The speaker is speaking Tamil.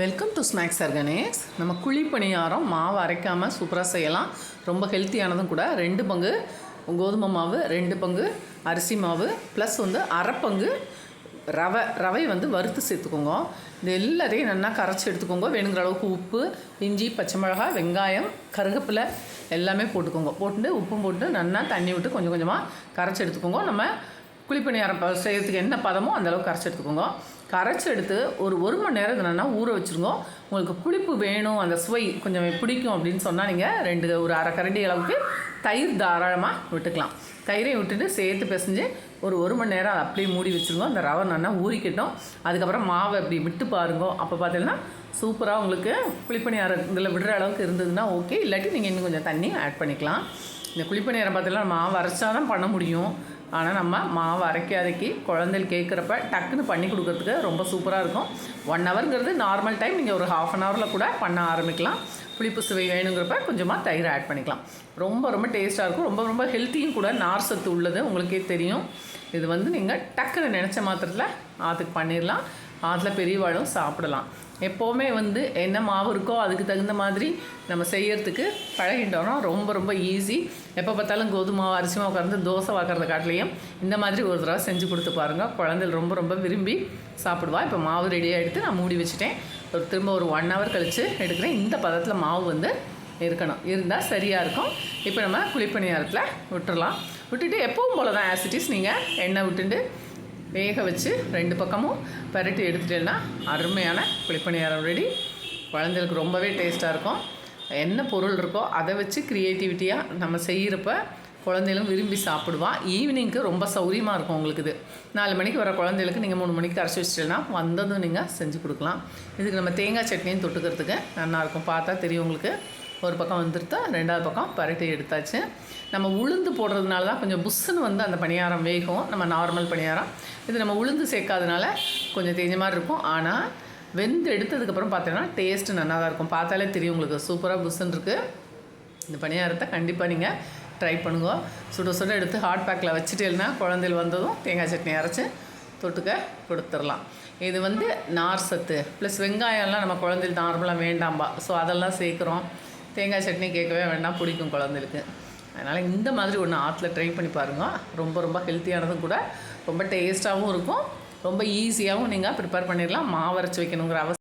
வெல்கம் டு ஸ்நாக்ஸ் ஆர்கனேஸ் நம்ம குழி பணியாரம் மாவு அரைக்காமல் சூப்பராக செய்யலாம். ரொம்ப ஹெல்த்தியானதும் கூட ரெண்டு பங்கு கோதுமை மாவு ரெண்டு பங்கு அரிசி மாவு ப்ளஸ் வந்து அரை பங்கு ரவை ரவை வந்து வறுத்து சேர்த்துக்கோங்க. இது எல்லாத்தையும் நல்லா கரைச்சி எடுத்துக்கோங்க. வேணுங்கிற அளவுக்கு உப்பு இஞ்சி பச்சை மிளகாய் வெங்காயம் கருவேப்பிலை எல்லாமே போட்டுக்கோங்க. போட்டு உப்பும் போட்டு நல்லா தண்ணி விட்டு கொஞ்சம் கொஞ்சமாக கரைச்சி எடுத்துக்கோங்க. நம்ம குழிப்பணியாரம் செய்கிறதுக்கு செய்யறதுக்கு என்ன பதமோ அந்தளவுக்கு கரைச்சி எடுத்துக்கோங்க. கரைச்சி எடுத்து ஒரு ஒரு மணி நேரம் என்னென்னா ஊற வச்சுருங்க. உங்களுக்கு புளிப்பு வேணும் அந்த சுவை கொஞ்சம் பிடிக்கும் அப்படின்னு சொன்னால் நீங்கள் ரெண்டு ஒரு அரை கரண்டி அளவுக்கு தயிர் தாராளமாக விட்டுக்கலாம். தயிரையும் விட்டுட்டு சேர்த்து பிசைஞ்சு ஒரு ஒரு மணி நேரம் அதை அப்படியே மூடி வச்சுருங்க. அந்த ரவை நல்லா ஊறிக்கட்டும். அதுக்கப்புறம் மாவை அப்படி விட்டு பாருங்க. அப்போ பார்த்தீங்கன்னா சூப்பராக உங்களுக்கு குழிப்பணியாரம் இதில் விடுற அளவுக்கு இருந்ததுன்னா ஓகே இல்லாட்டி நீங்கள் இன்னும் கொஞ்சம் தண்ணி ஆட் பண்ணிக்கலாம். இந்த குழிப்பணியாரம் பார்த்தீங்கன்னா மாவு அரைச்சா தான் பண்ண முடியும். ஆனால் நம்ம மாவு அரைக்காதைக்கு குழந்தைகள் கேட்குறப்ப டக்குன்னு பண்ணி கொடுக்கறதுக்கு ரொம்ப சூப்பராக இருக்கும். ஒன் ஹவருங்கிறது நார்மல் டைம் நீங்கள் ஒரு ஹாஃப் அன் ஹவரில் கூட பண்ண ஆரம்பிக்கலாம். புளிப்பு சுவை வேணுங்கிறப்ப கொஞ்சமாக தயிர் ஆட் பண்ணிக்கலாம். ரொம்ப ரொம்ப டேஸ்ட்டாக இருக்கும். ரொம்ப ரொம்ப ஹெல்த்தியும் கூட நார் சத்து உள்ளது. உங்களுக்கே தெரியும். இது வந்து நீங்கள் டக்குன்னு நினச்ச மாத்திரத்தில் ஆற்றுக்கு பண்ணிடலாம் ஆற்றுல பெரியவாளும் சாப்பிடலாம். எப்போவுமே வந்து என்ன மாவு இருக்கோ அதுக்கு தகுந்த மாதிரி நம்ம செய்யறதுக்கு பழகிட்டோம்னா ரொம்ப ரொம்ப ஈஸி எப்போ பார்த்தாலும் கோதுமை மாவு அரிசி மாவு கறந்து தோசை வாக்கிறத காட்டிலையும் இந்த மாதிரி ஒரு தடவை செஞ்சு கொடுத்து பாருங்கள் குழந்தைகள் ரொம்ப ரொம்ப விரும்பி சாப்பிடுவா. இப்போ மாவு ரெடியாக எடுத்து நான் மூடி வச்சுட்டேன். ஒரு திரும்ப ஒரு ஒன் ஹவர் கழித்து எடுக்கிறேன். இந்த பதத்தில் மாவு வந்து இருக்கணும். இருந்தால் சரியாக இருக்கும். இப்போ நம்ம குழிப்பணியாரத்தில் விட்டுறலாம். விட்டுட்டு எப்பவும் போல தான் ஆசிட்டிஸ் நீங்கள் எண்ணெய் விட்டுட்டு வேக வச்சு ரெண்டு பக்கமும் பரட்டி எடுத்துட்டேன்னா அருமையான குழிப்பணியாரம் ரெடி குழந்தைகளுக்கு ரொம்பவே டேஸ்ட்டாக இருக்கும். என்ன பொருள் இருக்கோ அதை வச்சு க்ரியேட்டிவிட்டியாக நம்ம செய்கிறப்ப குழந்தைகளும் விரும்பி சாப்பிடுவான் ஈவினிங்க்கு ரொம்ப சௌரியமாக இருக்கும் உங்களுக்கு இது. நாலு மணிக்கு வர குழந்தைகளுக்கு நீங்கள் மூணு மணிக்கு அரைச்சி வச்சிட்டேன்னா வந்ததும் நீங்கள் செஞ்சு கொடுக்கலாம். இதுக்கு நம்ம தேங்காய் சட்னியும் தொட்டுக்கிறதுக்கு நல்லாயிருக்கும் பார்த்தா தெரியும் உங்களுக்கு. ஒரு பக்கம் வந்துருத்தா ரெண்டாவது பக்கம் பரட்டி எடுத்தாச்சு. நம்ம உளுந்து போடுறதுனால தான் கொஞ்சம் புஷ்ஷுன்னு வந்து அந்த பணியாரம் வேகும். நம்ம நார்மல் பணியாரம். இது நம்ம உளுந்து சேர்க்காதனால கொஞ்சம் தேஞ்ச மாதிரி இருக்கும். ஆனால் வெந்து எடுத்ததுக்கப்புறம் பார்த்தீங்கன்னா டேஸ்ட்டு நல்லா தான் இருக்கும். பார்த்தாலே தெரியும் உங்களுக்கு. சூப்பராக புஷ்ஷுன்னு இருக்குது இந்த பணியாரத்தை கண்டிப்பாக நீங்கள் ட்ரை பண்ணுங்க. சுட சுட எடுத்து ஹாட் பேக்கில் வச்சுட்டேன்னா குழந்தைகள் வந்ததும் தேங்காய் சட்னி அரைச்சி தொட்டுக்க கொடுத்துடலாம். இது வந்து நார் சத்து. ப்ளஸ் வெங்காயம்லாம் நம்ம குழந்தைகள் நார்மலாக வேண்டாம்பா. ஸோ அதெல்லாம் சேர்க்குறோம். தேங்காய் சட்னி கேட்கவே வேணாம் பிடிக்கும் குழந்தைகளுக்கு. அதனால் இந்த மாதிரி ஒன்று ஆற்றுல ட்ரை பண்ணி பாருங்கள் ரொம்ப ரொம்ப ஹெல்த்தியானதும் கூட ரொம்ப டேஸ்ட்டாகவும் இருக்கும். ரொம்ப ஈஸியாகவும் நீங்கள் ப்ரிப்பேர் பண்ணிடலாம். மாவரைச்சி வைக்கணுங்கிற அவசியம்